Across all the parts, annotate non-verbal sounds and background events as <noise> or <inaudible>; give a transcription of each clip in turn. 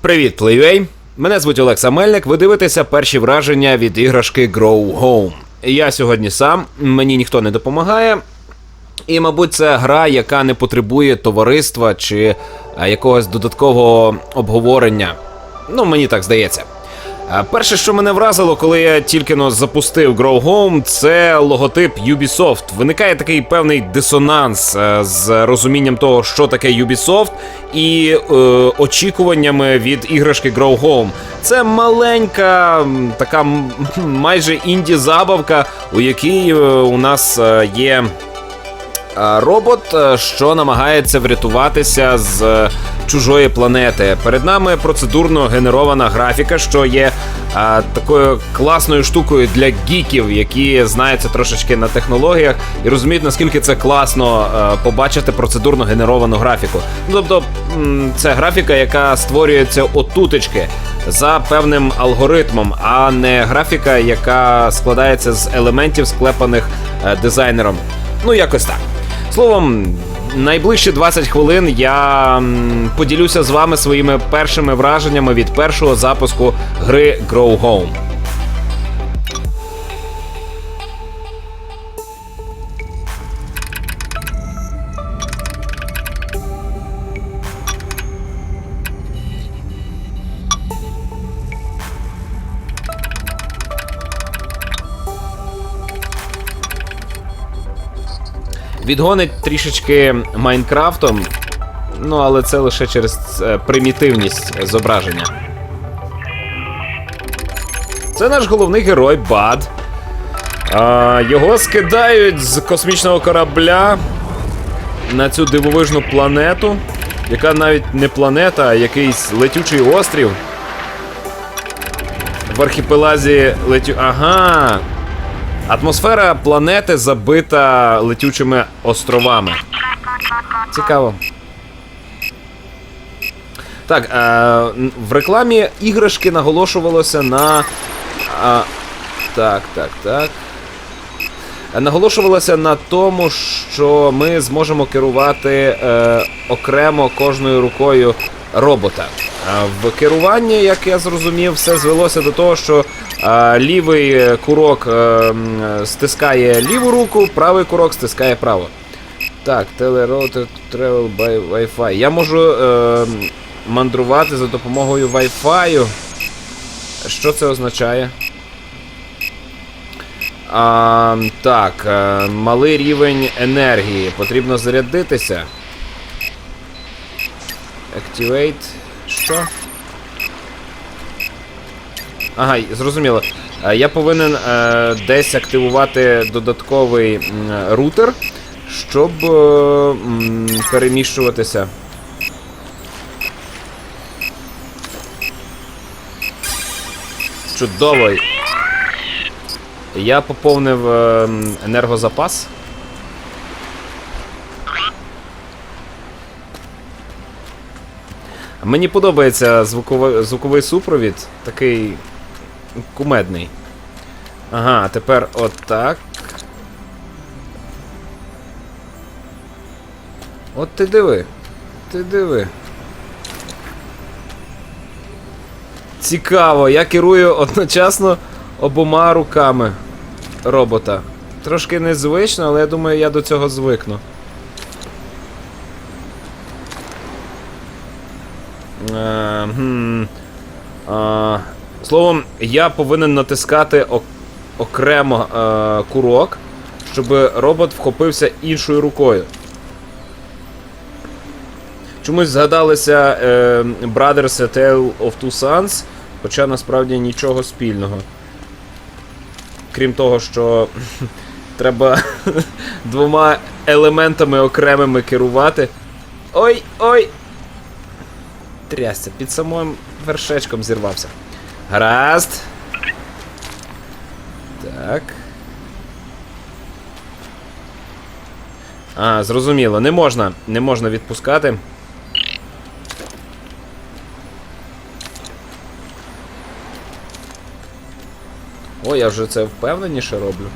Привіт, Плейвей! Мене звуть Олекса Мельник. Ви дивитеся перші враження від іграшки Grow Home. Я сьогодні сам, мені ніхто не допомагає. І, мабуть, це гра, яка не потребує товариства чи якогось додаткового обговорення. Ну, мені так здається. Перше, що мене вразило, коли я тільки но запустив Grow Home, це логотип Ubisoft. Виникає такий певний дисонанс е, з розумінням того, що таке Ubisoft, і е, очікуваннями від іграшки Grow Home. Це маленька, така <laughs> майже інді-забавка, у якій е, у нас е, є. Робот, е, що намагається врятуватися з е, чужої планети. Перед нами процедурно генерована графіка, що є а, такою класною штукою для гіків, які знаються трошечки на технологіях і розуміють, наскільки це класно е, побачити процедурно генеровану графіку. Ну, тобто, це графіка, яка створюється отутечки за певним алгоритмом, а не графіка, яка складається з елементів, склепаних е, дизайнером. Ну, якось так. Словом, найближчі 20 хвилин я поділюся з вами своїми першими враженнями від першого запуску гри Grow Home. Відгонить трішечки Майнкрафтом, ну але це лише через е, примітивність зображення. Це наш головний герой Бад. А, його скидають з космічного корабля на цю дивовижну планету, яка навіть не планета, а якийсь летючий острів. В архіпелазі летю. Ага. Атмосфера планети забита летючими островами. Цікаво. Так, е, в рекламі іграшки наголошувалося на. А, так, так, так. Наголошувалося на тому, що ми зможемо керувати е, окремо кожною рукою робота. В керуванні, як я зрозумів, все звелося до того, що лівий курок е, стискає ліву руку, правий курок стискає право. Так, Teleroute Travel by Wi-Fi. Я можу е, мандрувати за допомогою Wi-Fi. Що це означає? А, так, е, малий рівень енергії. Потрібно зарядитися. Activate. Що? Ага, зрозуміло. Е, Я повинен е, десь активувати додатковий м, рутер, щоб е, переміщуватися. Чудово. Я поповнив е, енергозапас. Мені подобається звуковий, звуковий супровід, такий кумедний. Ага, тепер отак. От ти диви. Ти диви. Цікаво, я керую одночасно обома руками робота. Трошки незвично, але я думаю, я до цього звикну. Е. А, Словом, я повинен натискати окремо е, курок, щоб робот вхопився іншою рукою. Чомусь згадалися е, Brothers A Tale of Two Sons, хоча насправді нічого спільного. Крім того, що <laughs> треба <laughs> двома елементами окремими керувати. Ой, ой! Трясся, під самим вершечком зірвався. Гаразд. Так. А, зрозуміло, не можна, не можна відпускати. О, я вже це впевненіше роблю.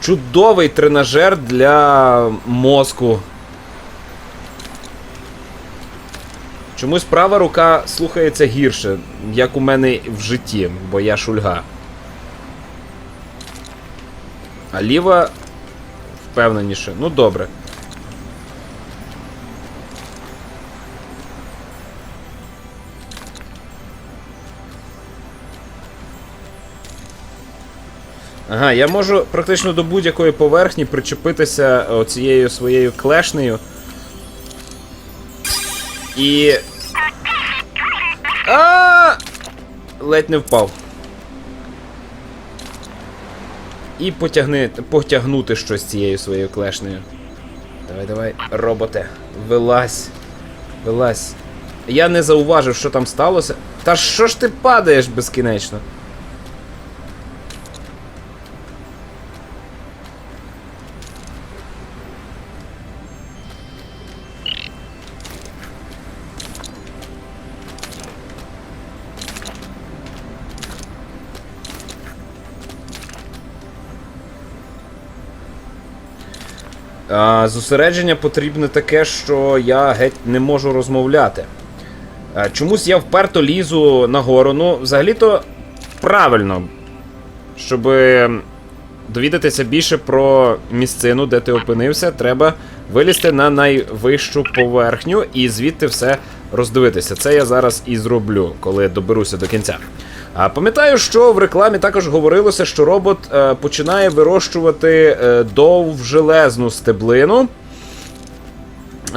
Чудовий тренажер для мозку. Чомусь права рука слухається гірше, як у мене в житті, бо я шульга. А ліва впевненіше. Ну добре. Ага, я можу практично до будь-якої поверхні причепитися оцією своєю клешнею. І. А! Ледь не впав. І потягни, потягнути щось цією своєю клешнею. Давай, давай, роботе. Вилазь. Вилазь. Я не зауважив, що там сталося. Та що ж ти падаєш безкінечно? А, зосередження потрібне таке, що я геть не можу розмовляти. А, чомусь я вперто лізу нагору. Ну, взагалі-то правильно. Щоб довідатися більше про місцину, де ти опинився, треба вилізти на найвищу поверхню і звідти все роздивитися. Це я зараз і зроблю, коли доберуся до кінця. А пам'ятаю, що в рекламі також говорилося, що робот е, починає вирощувати е, довжелезну стеблину,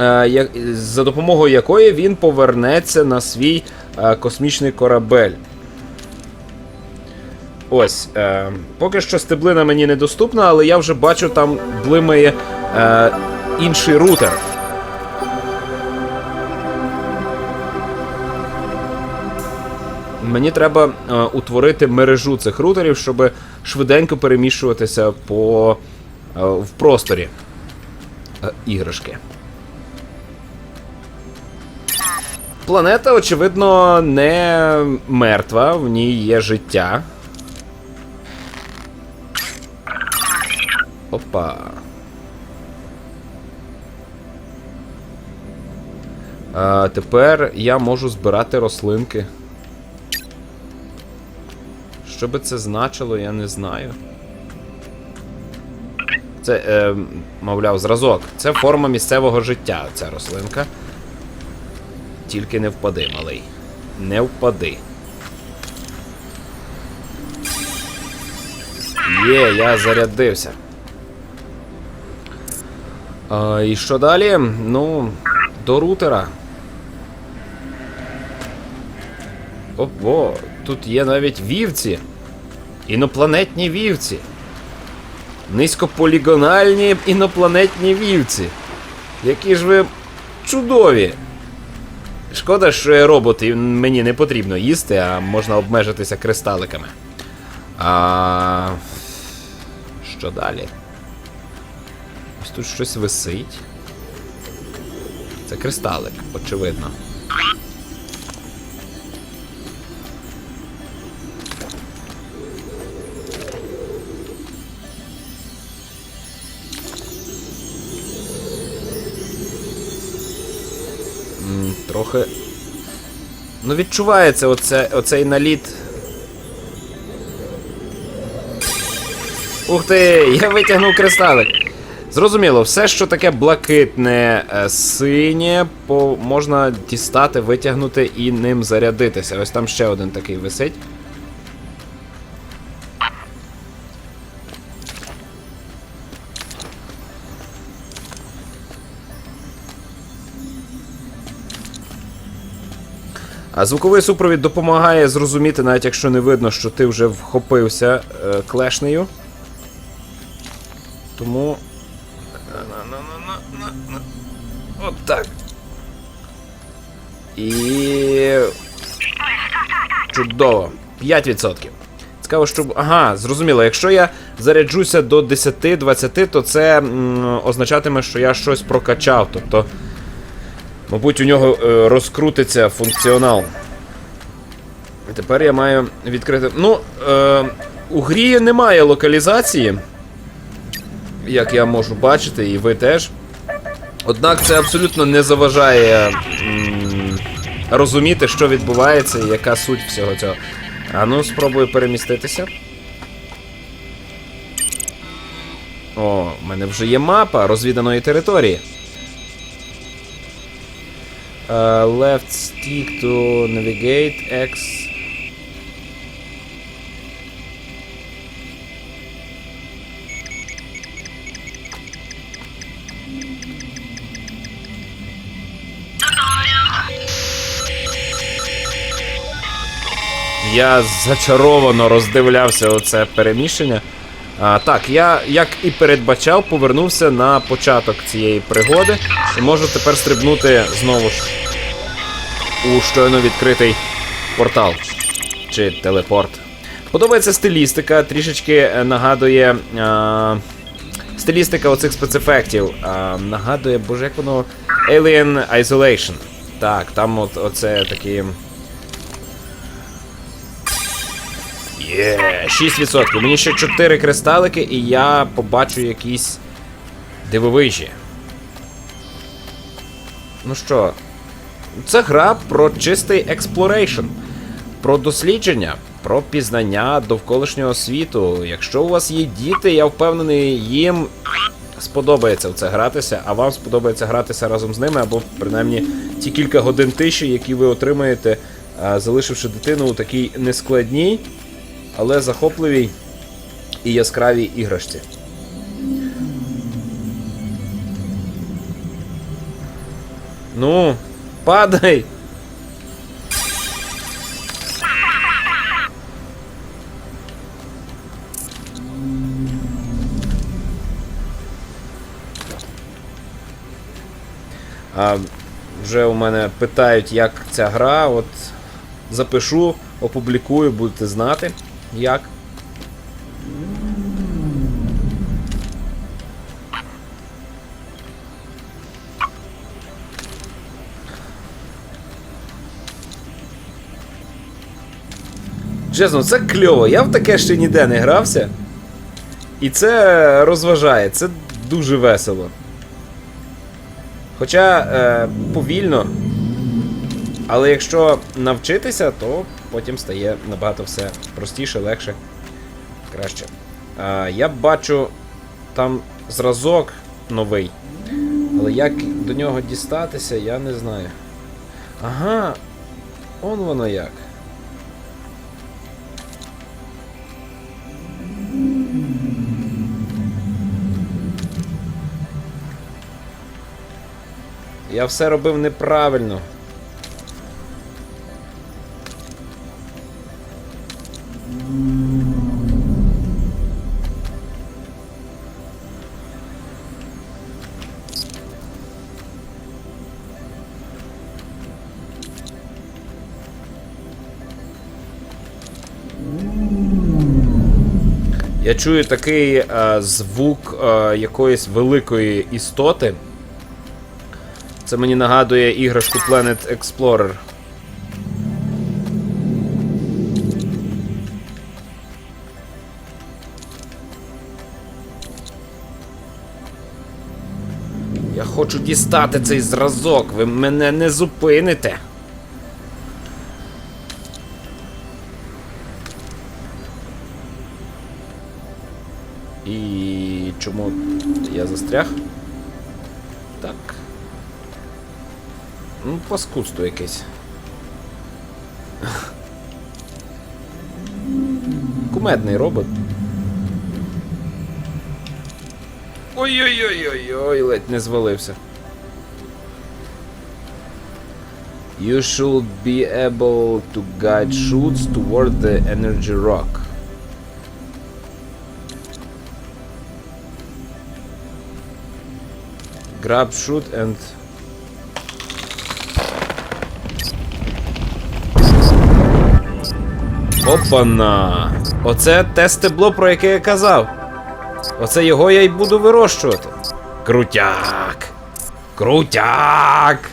е, за допомогою якої він повернеться на свій е, космічний корабель. Ось. Е, поки що стеблина мені недоступна, але я вже бачу, там блимає е, інший рутер. Мені треба е, утворити мережу цих рутерів, щоб швиденько переміщуватися по е, в просторі е, іграшки. Планета, очевидно, не мертва, в ній є життя. Опа. А тепер я можу збирати рослинки. Що би це значило, я не знаю. Це, е, мовляв, зразок. Це форма місцевого життя, ця рослинка. Тільки не впади, малий. Не впади. Є, я зарядився. А, і що далі? Ну, до рутера. Ого, тут є навіть вівці. Інопланетні вівці. Низькополігональні інопланетні вівці. Які ж ви чудові. Шкода, що я робот, і мені не потрібно їсти, а можна обмежитися кристаликами. А... Що далі? Ось тут щось висить. Це кристалик, очевидно. Трохи. Ну, відчувається оце, оцей наліт. Ух ти, я витягнув кристалик. Зрозуміло, все, що таке блакитне, е, синє, можна дістати, витягнути і ним зарядитися. Ось там ще один такий висить. А звуковий супровід допомагає зрозуміти, навіть якщо не видно, що ти вже вхопився е, клешнею. Тому. От так. І. Чудово. 5%. Цікаво, що. Ага, зрозуміло. Якщо я заряджуся до 10-20, то це м, означатиме, що я щось прокачав. Тобто. Мабуть, у нього е, розкрутиться функціонал. І Тепер я маю відкрити. Ну, е, у грі немає локалізації, як я можу бачити, і ви теж. Однак це абсолютно не заважає м, розуміти, що відбувається і яка суть всього цього. А ну, спробую переміститися. О, в мене вже є мапа розвіданої території. Е, left stick to navigate X. Я зачаровано роздивлявся оце переміщення. А, так, я, як і передбачав, повернувся на початок цієї пригоди і можу тепер стрибнути знову ж у щойно відкритий портал чи телепорт. Подобається стилістика, трішечки е, нагадує. А, стилістика оцих спецефектів. А, нагадує, боже, як воно. Alien Isolation. Так, там от оце такі. Є, 6%. Мені ще 4 кристалики, і я побачу якісь дивовижі. Ну що, це гра про чистий експлорейшн, про дослідження, про пізнання довколишнього світу. Якщо у вас є діти, я впевнений, їм сподобається в це гратися, а вам сподобається гратися разом з ними, або принаймні ті кілька годин тиші, які ви отримаєте, залишивши дитину у такій нескладній, але захопливій і яскравій іграшці. Ну, падай! А вже у мене питають, як ця гра. От запишу, опублікую, будете знати, як. Чесно, це кльово. Я в таке ще ніде не грався. І це розважає, це дуже весело. Хоча е, повільно. Але якщо навчитися, то потім стає набагато все простіше, легше, краще. Е, я бачу там зразок новий. Але як до нього дістатися, я не знаю. Ага, он воно як. Я все робив неправильно. Я чую такий е, звук е, якоїсь великої істоти. Це мені нагадує іграшку Planet Explorer. Я хочу дістати цей зразок, ви мене не зупините. І чому я застряг? Так. Ну, паскудство якесь. Кумедний робот. Ой-ой-ой-ой-ой, ледь не звалився. You should be able to guide shoots toward the energy rock. Grab shoot and Опана! Оце те стебло, про яке я казав. Оце його я й буду вирощувати. Крутяк! Крутяк!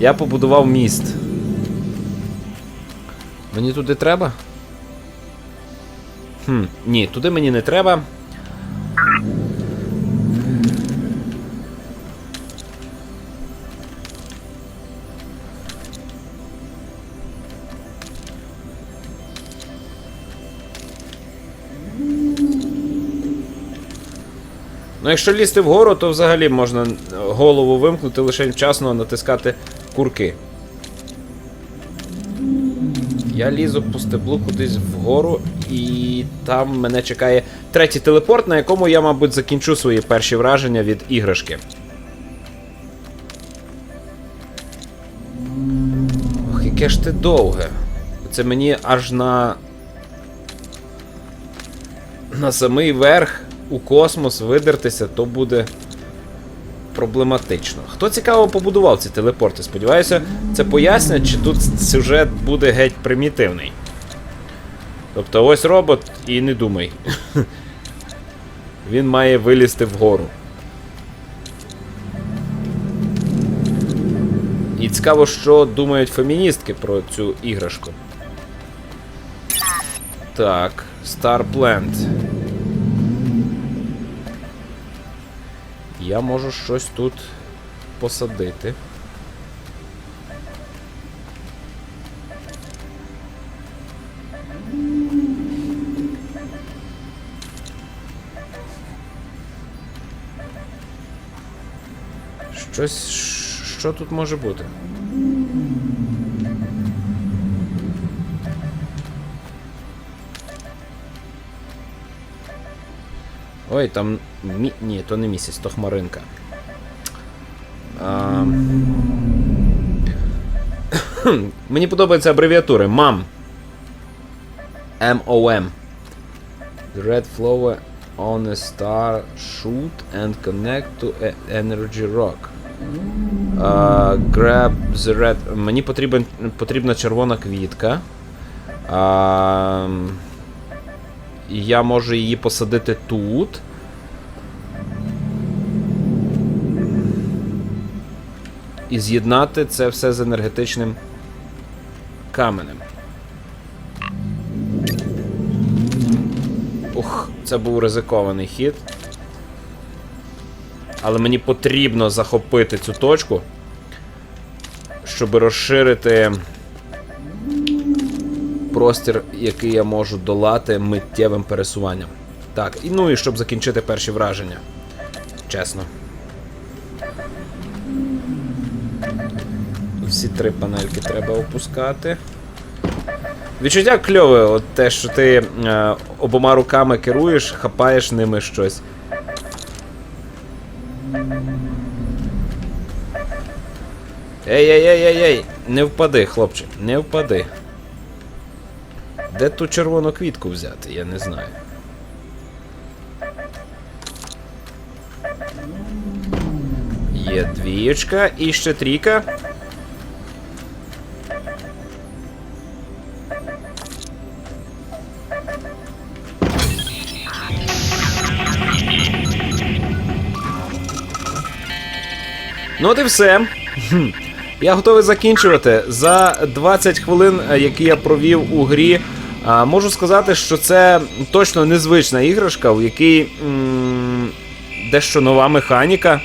Я побудував міст. Мені туди треба? Хм, ні, туди мені не треба. Ну, якщо лізти вгору, то взагалі можна голову вимкнути, лише вчасно натискати курки. Я лізу по стеблу кудись вгору, і там мене чекає третій телепорт, на якому я, мабуть, закінчу свої перші враження від іграшки. Ох, яке ж ти довге. Це мені аж на. На самий верх у космос видертися, то буде проблематично. Хто цікаво побудував ці телепорти? Сподіваюся, це пояснять, чи тут сюжет буде геть примітивний. Тобто ось робот і не думай. <laughs> Він має вилізти вгору. І цікаво, що думають феміністки про цю іграшку. Так, Starplant. Я можу щось тут посадити. Щось. Що тут може бути? Ой, там. Мі... Ні, то не місяць, то хмаринка. А... <coughs> Мені подобаються абревіатури. MAM. M-O-M. Red flower on a star shoot and connect to energy rock. А, grab the red. Мені потрібен, потрібна червона квітка. І я можу її посадити тут. І з'єднати це все з енергетичним каменем. Ух, це був ризикований хід. Але мені потрібно захопити цю точку, щоб розширити простір, який я можу долати миттєвим пересуванням. Так, і ну і щоб закінчити перші враження. Чесно. Всі три панельки треба опускати. Відчуття кльове, от те, що ти е, обома руками керуєш, хапаєш ними щось. Ей-ей-ей-ей-ей! Не впади, хлопче, не впади. Де ту червону квітку взяти, я не знаю. Є двієчка і ще трійка. Ну от і все. Я готовий закінчувати. За 20 хвилин, е, які я провів у грі, можу сказати, що це точно незвична іграшка, в якій дещо нова механіка.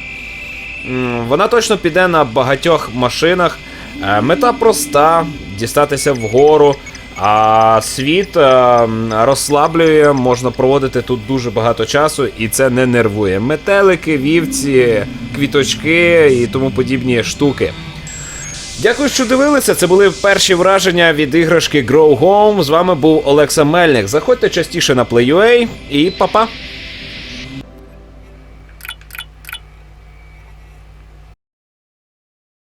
Вона точно піде на багатьох машинах. Е, Мета проста: дістатися вгору. А світ е, розслаблює, можна проводити тут дуже багато часу, і це не нервує. Метелики, вівці, квіточки і тому подібні штуки. Дякую, що дивилися. Це були перші враження від іграшки Grow Home. З вами був Олекса Мельник. Заходьте частіше на Play.ua і па-па!